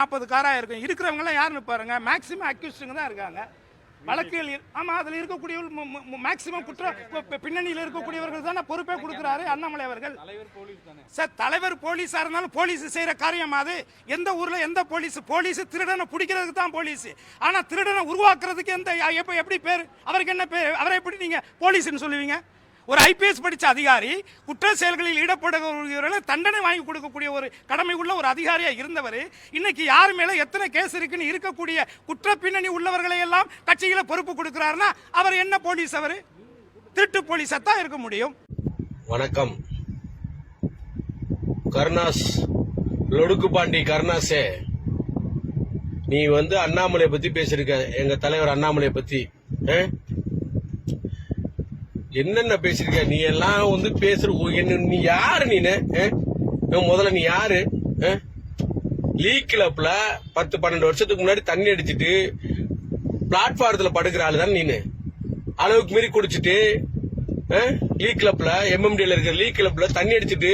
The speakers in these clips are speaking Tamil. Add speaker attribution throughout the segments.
Speaker 1: நாற்பது காராக இருக்கும். இருக்கிறவங்க யாருன்னு பாருங்க. மேக்ஸிமம் அக்யூஸ்டுங்க தான் இருக்காங்க. வழக்குகள் ஆமாம் அதில் அதுல இருக்கக்கூடிய மேக்சிமம் குற்ற பின்னணியில் இருக்கக்கூடியவர்கள் தானே பொறுப்பே கொடுக்குறாரு அண்ணாமலை அவர்கள். சார் தலைவர் போலீஸாக இருந்தாலும் போலீஸ் செய்கிற காரியம் அது. எந்த ஊரில் எந்த போலீஸ்? போலீஸ் திருடனை பிடிக்கிறதுக்கு தான் போலீஸ். ஆனால் திருடனை உருவாக்குறதுக்கு எந்த எப்போ எப்படி பேர்? அவருக்கு என்ன பேர்? அவரை எப்படி நீங்கள் போலீஸ்ன்னு சொல்லுவீங்க? ஒரு ஐபிஎஸ் படித்த அதிகாரி குற்ற செயல்களில் ஈடுபடுகிறவர்களை தண்டனை வாங்கி கொடுக்கக்கூடிய ஒரு கடமை உள்ள ஒரு அதிகாரியாக இருந்தவர் இன்னைக்கு யார் மேலே எத்தனை கேஸ் இருக்குன்னு இருக்கக்கூடிய குற்ற பின்னணி உள்ளவர்களை எல்லாம் கட்சியில் பொறுப்பு கொடுக்கிறாருன்னா அவர் என்ன போலீஸ் அவர்? திருட்டு போலீஸாக தான் இருக்க முடியும்.
Speaker 2: வணக்கம். கருணாஸ் லொடுக்கு பாண்டி கருணாசே நீ வந்து அண்ணாமலை பத்தி பேசியிருக்க எங்க தலைவர் அண்ணாமலை பத்தி ஆ? என்னென்ன பேசியிருக்க நீ எல்லாம் வந்து பேசுற என்ன நீ யாரு நீனு? முதல்ல நீ யாரு? ஆ? லீக் கிளப்ல பத்து பன்னெண்டு வருஷத்துக்கு முன்னாடி தண்ணி அடிச்சிட்டு பிளாட்ஃபாரத்துல படுக்கிற ஆளு தான் நீனு? அளவுக்கு மீறி குடிச்சிட்டு லீக் கிளப்ல எம்எம்டில இருக்கிற லீக் கிளப்ல தண்ணி அடிச்சிட்டு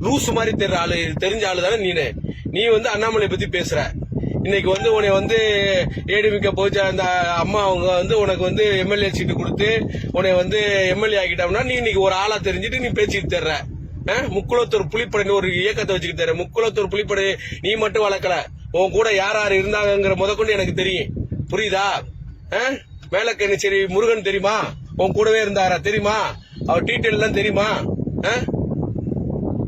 Speaker 2: லூஸ் மாதிரி தெரியற ஆளு தெரிஞ்ச ஆளு தானே நீனு? நீ வந்து அண்ணாமலை பத்தி பேசுற. இன்னைக்கு வந்து உன்னை வந்து ஏடிமிக்க போச்சு? அந்த அம்மா அவங்க வந்து உனக்கு வந்து எம்எல்ஏ சீட்டு கொடுத்து உன்னை வந்து எம்எல்ஏ ஆக்கிட்டோம்னா நீ இன்னைக்கு ஒரு ஆளா தெரிஞ்சுட்டு நீ பேச்சுட்டு தர்ற. முக்குளத்தூர் புலிப்படை ஒரு இயக்கத்தை வச்சுக்கிட்டு தர முக்குளத்தூர் புலிப்படை நீ மட்டும் வளர்க்கல. உன் கூட யார் யார் இருந்தாங்கங்கிற முதற்கொண்டு எனக்கு தெரியும். புரியுதா? மேலக்கண்ணி சரி முருகன் தெரியுமா? உன் கூடவே இருந்தாரா? தெரியுமா? அவர் டீட்டெயில் தெரியுமா? அஹ்?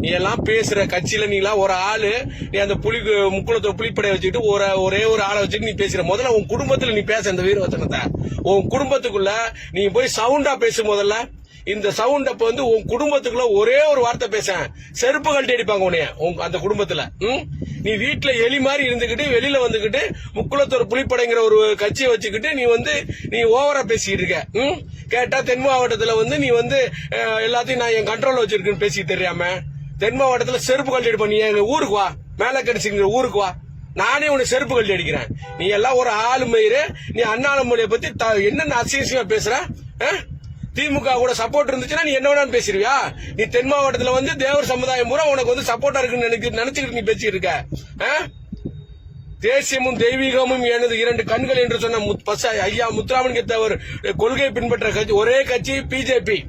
Speaker 2: நீ எல்லாம் பேசுற கட்சியில நீ எல்லாம் ஒரு ஆளு நீ அந்த புலி முக்குளத்தை புலிப்படையை வச்சுக்கிட்டு ஒரு ஒரே ஒரு ஆளை வச்சுட்டு நீ பேசுற. முதல்ல உன் குடும்பத்துல நீ பேச இந்த வீரவசனத்தை உன் குடும்பத்துக்குள்ள நீ போய் சவுண்டா பேசு முதல்ல. இந்த சவுண்ட் அப்ப வந்து உன் குடும்பத்துக்குள்ள ஒரே ஒரு வார்த்தை பேச செருப்பு கழட்டி அடிப்பாங்க உன்னைய உன் அந்த குடும்பத்துல. ம்? நீ வீட்டுல எலி மாதிரி இருந்துகிட்டு வெளியில வந்துகிட்டு முக்குளத்தூர் புலிப்படைங்கிற ஒரு கட்சியை வச்சுக்கிட்டு நீ வந்து நீ ஓவரா பேசிட்டு இருக்க. ம்? கேட்டா தென் மாவட்டத்துல வந்து நீ வந்து எல்லாத்தையும் நான் என் கண்ட்ரோல் வச்சிருக்கேன்னு பேசி தெரியாம. தென் மாவட்டத்துல செருப்பு கழட்டி அடிப்ப நீ எங்க ஊருக்கு வா. மேல கடிச்சுங்கிற ஊருக்கு வா. நானே உனக்கு செருப்பு கழட்டி அடிக்கிறேன். நீ எல்லாம் ஒரு ஆளு மயிறு. நீ அண்ணாமலையை பத்தி த- என்னென்ன அசிங்கமா பேசுற? திமுக கூட சப்போர்ட் இருந்துச்சுன்னா நீ என்ன வேணாலும் பேசிருவியா நீ தென் மாவட்டத்துல வந்து தேவர் சமுதாயம் பூரா உனக்கு வந்து சப்போர்ட்டா இருக்குன்னு நினைக்க நினைச்சுக்கிட்டு நீ பேசிட்டு இருக்க. தேசியமும் தெய்வீகமும் எனது இரண்டு கண்கள் என்று சொன்ன முத்- ஐயா முத்துராமலிங்க தேவர் கொள்கை பின்பற்ற கட்சி ஒரே கட்சி பிஜேபி.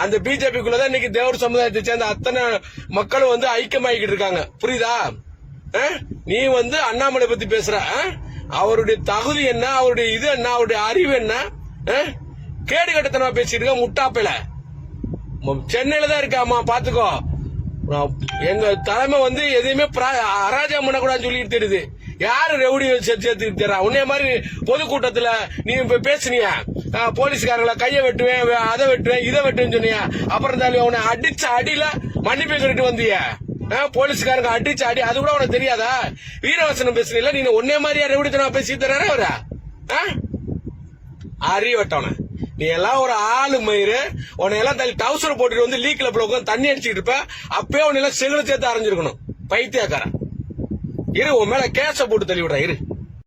Speaker 2: அந்த பிஜேபிக்குள்ளதான் இன்னைக்கு தேவர் சமுதாயத்தை சேர்ந்த அத்தனை மக்களும் வந்து ஐக்கியமாகிக்கிட்டு இருக்காங்க. புரியுதா? நீ வந்து அண்ணாமலை பத்தி பேசுற அவருடைய தகுதி என்ன? அவருடைய இது என்ன? அவருடைய அறிவு என்ன? கேடு கட்டத்தனமா பேசிட்டு இருக்க முட்டாப்பில சென்னையில தான் இருக்காமா பாத்துக்கோ. எங்க தலைமை வந்து எதையுமே பிரா- அராஜகம் பண்ணக்கூடாதுன்னு சொல்லிட்டு தெரியுது. யாரு ரெவடி சேர்த்து தர்றா உன்னைய மாதிரி பொதுக்கூட்டத்துல நீ இப்ப பேசுனியா? போலீஸ்காரங்கள கையை வெட்டுவேன் அதை வெட்டுவேன் இதை வெட்டுவேன்னு சொன்னியா? அப்புறம் தாலி உன்னை அடிச்ச அடியில மன்னிப்பு கேட்டு வந்திய? போலீஸ்காரங்க அடிச்ச அடி அது கூட உனக்கு தெரியாதா? வீரவசனம் பேசுனீல நீ ஒன்னே மாதிரியா ரெவடித்தனா பேசி தர்றாரு அவரா? ஆஹ்? அறிவட்டவன. நீ எல்லாம் ஒரு ஆளு மயிறு. உன்னை எல்லாம் தள்ளி டவுசர் போட்டுட்டு வந்து லீக்ல உட்காந்து தண்ணி அடிச்சுட்டு இருப்ப. அப்பயே உன்னை எல்லாம் செகுல சேர்த்து அரைஞ்சிருக்கணும். பைத்தியக்காரன். இரு உன் மேல கேச போட்டு தள்ளி விடுறேன் இரு.